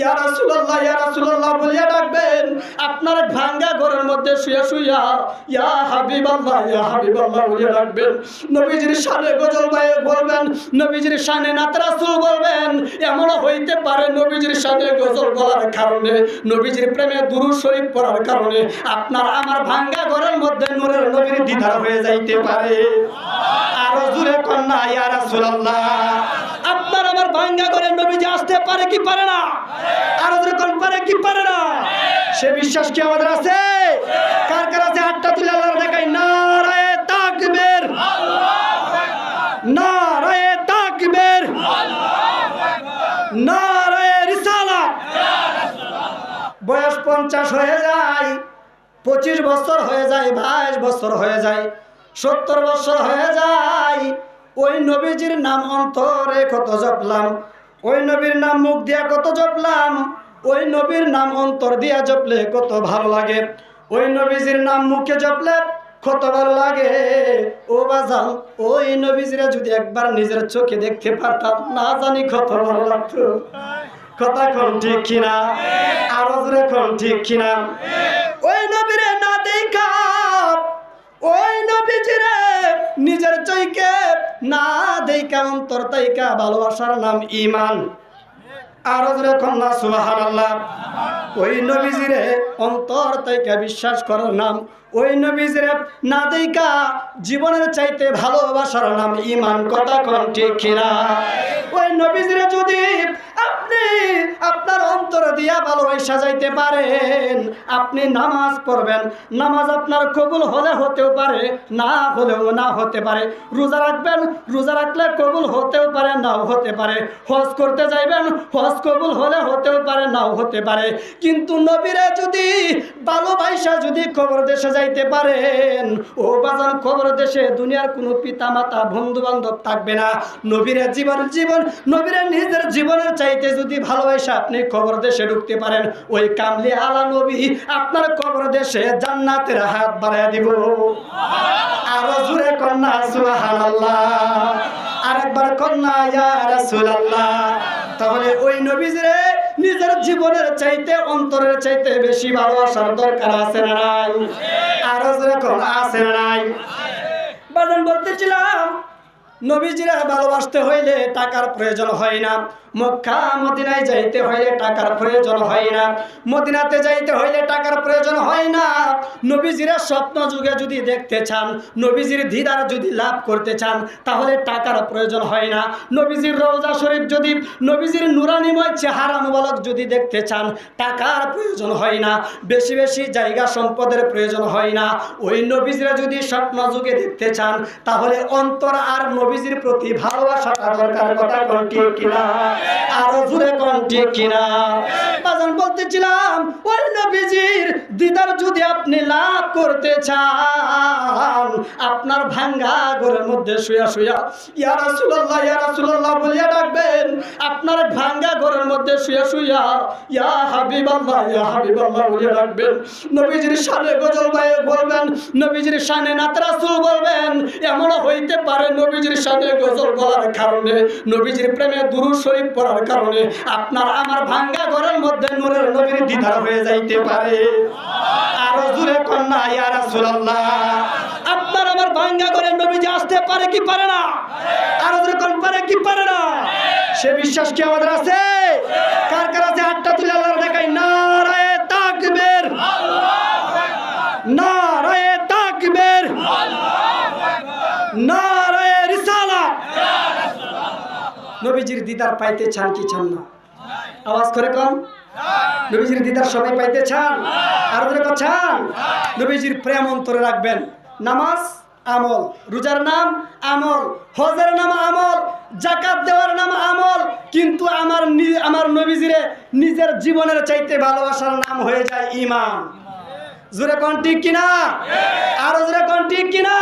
ইয়া রাসূলুল্লাহ আপনার ভাঙ্গা ঘরের মধ্যে শুয়ে শুইয়া, ইয়া হাবিবাল্লাহ ইয়া হাবিবাল্লাহ বলিয়া ডাকবেন। নবীজির শানে গজল গায়ে বলবেন, নবীজির শানে নাত রাসূল বলবেন। এমন হইতে পারে নবীজির শানে গজল বলার কারণে, নবীজির প্রেমে দুরূদ শরীফ পড়ার কারণে আপনার আমার ভাঙ্গা ঘরের মধ্যে নূরের নবীর দিদার হয়ে যাইতে পারে। আরও জুড়ে কন্যা, ইয়া রাসূলুল্লাহ। ভাঙ্গা ঘরের নবীজি আসতে পারে কি পারে না? আরও কোন পারে কি পারে না? সে বিশ্বাস কি আমাদের আছে? কার কার আছে? হাতটা তুলে আল্লাহর দেখাই নারায়ে তাকবীর। নারায়ে তাকবীর। নারায়ে রিসালাত। বয়স পঞ্চাশ হয়ে যায়, পঁচিশ বছর হয়ে যায়, বাইশ বছর হয়ে যায়, সত্তর বছর হয়ে যায় ওই নবীজির নাম অন্তরে কত জপলাম, ওই নবীর নাম মুখ দিয়া কত জপলাম, ওই নবীর নাম অন্তর দিয়া জপলে কত ভালো লাগে, ওই নবীজির নাম মুখে জপলে কত ভালো লাগে। ও বাজান, ওই নবীজিরা যদি একবার নিজের চোখে দেখতে পারতাম, না জানি কত ভালো লাগতো। কথা কোন ঠিক কিনা? আরও কোন ঠিক কিনা? ওই নিজের চৈকে না দেখা অন্তর তাইকা ভালোবাসার নাম ইমান আরও জোরে কন্যা সুবহানাল্লাহ। ওই নবীজিরে অন্তর তাইকা বিশ্বাস করার নাম, ওই নবীজিরে না দেখা জীবনের চাইতে ভালোবাসার নাম ইমান কথা কোন ঠিক কিনা? ওই নবীজিরে যদি যাইতে পারেন। আপনি নামাজ পড়বেন। নামাজ আপনার কবুল হলে হতেও পারে, না হলেও না হতে পারে। রোজা রাখবেন, রোজা রাখলে কবুল হতেও পারে, নাও হতে পারে। হজ করতে যাইবেন, হজ কবুল হলে হতেও পারে, নাও হতে পারে। কিন্তু নবীরা যদি ভালোবাসা যদি কবর দেশে যাইতে পারেন, ও বাজান, কবর দেশে দুনিয়ার কোনো পিতা মাতা বন্ধু বান্ধব থাকবে না। নবীরা জীবন জীবন, নবীরা নিজের জীবনের চাইতে যদি ভালোবাসা আপনি কবর দেশে ঢুকতে পারেন ওই কামলি আলা নবী আপনার কবর দেশে জান্নাতের হাত বাড়ায় দিব। আরও জুড়ে কন্যা, সুবহানাল্লাহ। আরেকবার কন্যা, ইয়া রাসূলুল্লাহ। তাহলে ওই নবীজিরে নিজের জীবনের চাইতে, অন্তরের চাইতে বেশি ভালোবাসার দরকার আছে না নাই? আরও জোরে কোন আছে না নাই? বাজান বলতেছিলাম নবীজিরা ভালোবাসতে হইলে টাকার প্রয়োজন হয় না। মক্কা, মদিনায় যাইতে হইলে টাকার প্রয়োজন হয় না। মদিনাতে যাইতে হইলে টাকার প্রয়োজন হয় না। নবীজিরা স্বপ্ন যুগে যদি দেখতে চান, নবীজির দিদার যদি লাভ করতে চান, তাহলে টাকার প্রয়োজন হয় না। নবীজির রওজা শরীফ যদি, নবীজির নুরানিময় চেহারা মুবালক যদি দেখতে চান, টাকার প্রয়োজন হয় না। বেশি বেশি জায়গা সম্পদের প্রয়োজন হয় না। ওই নবীজিরা যদি স্বপ্ন যুগে দেখতে চান, তাহলে অন্তর আর নবীজির প্রতি ভালোবাসাটা দরকার কথা কোন ঠিক কিনা আরও জুড়ে কোন ঠিক কিনা? বাজান বলতেছিলাম ওই নবীজির দিদার যদি আপনি লাভ করতে চান আপনার ভাঙ্গা ঘরের মধ্যে শুয়া শুয়া ইয়া রাসূলুল্লাহ ইয়া রাসূলুল্লাহ বলিয়া ডাকবেন আপনার ভাঙ্গা ঘরের মধ্যে শুয়া শুয়া ইয়া হাবিবাল্লাহ ইয়া হাবিবাল্লাহ বলিয়া ডাকবেন। নবীজির শানে গজল গায়ে বলবেন নবীজির শানে নাত রাসূল বলবেন হইতে পারে নবীজির শানে গজল বলার কারণে, নবীজির প্রেমে দুরূদ শরীফ পড়ার কারণে, আপনার আমার ভাঙ্গা ঘরের মধ্যে নূরের নবীর দিদার হয়ে যাইতে পারে। আরও জুড়ে কন্যা, ইয়া রাসূলুল্লাহ। আপনার আমার ভাঙ্গা ঘরের নবীজি আসতে পারে কি পারে না? আরও জুড়ে পারে কি পারে না? সে বিশ্বাস কি আমাদের আছে হাতটা তুলে আল্লাহর দেখাই নারায়ে তাকবীর নারায়ে তাকবীর নারায়ে রিসালাত নবীজির দিদার পাইতে চান কি চান না? আওয়াজ করে কম? নবীজির দিদার সবাই পাইতে চান? আর ধরে চান? নবীজির প্রেম অন্তরে রাখবেন। নামাজ, আমল। রোজার নাম, আমল। হজের নাম, আমল। জাকাত দেওয়ার নাম, আমল। কিন্তু আমার আমার নবীজিরে নিজের জীবনের চাইতে ভালোবাসার নাম হয়ে যায় ইমান। জোরে কোন ঠিক কিনা? আরও জোরে কোন ঠিক কিনা?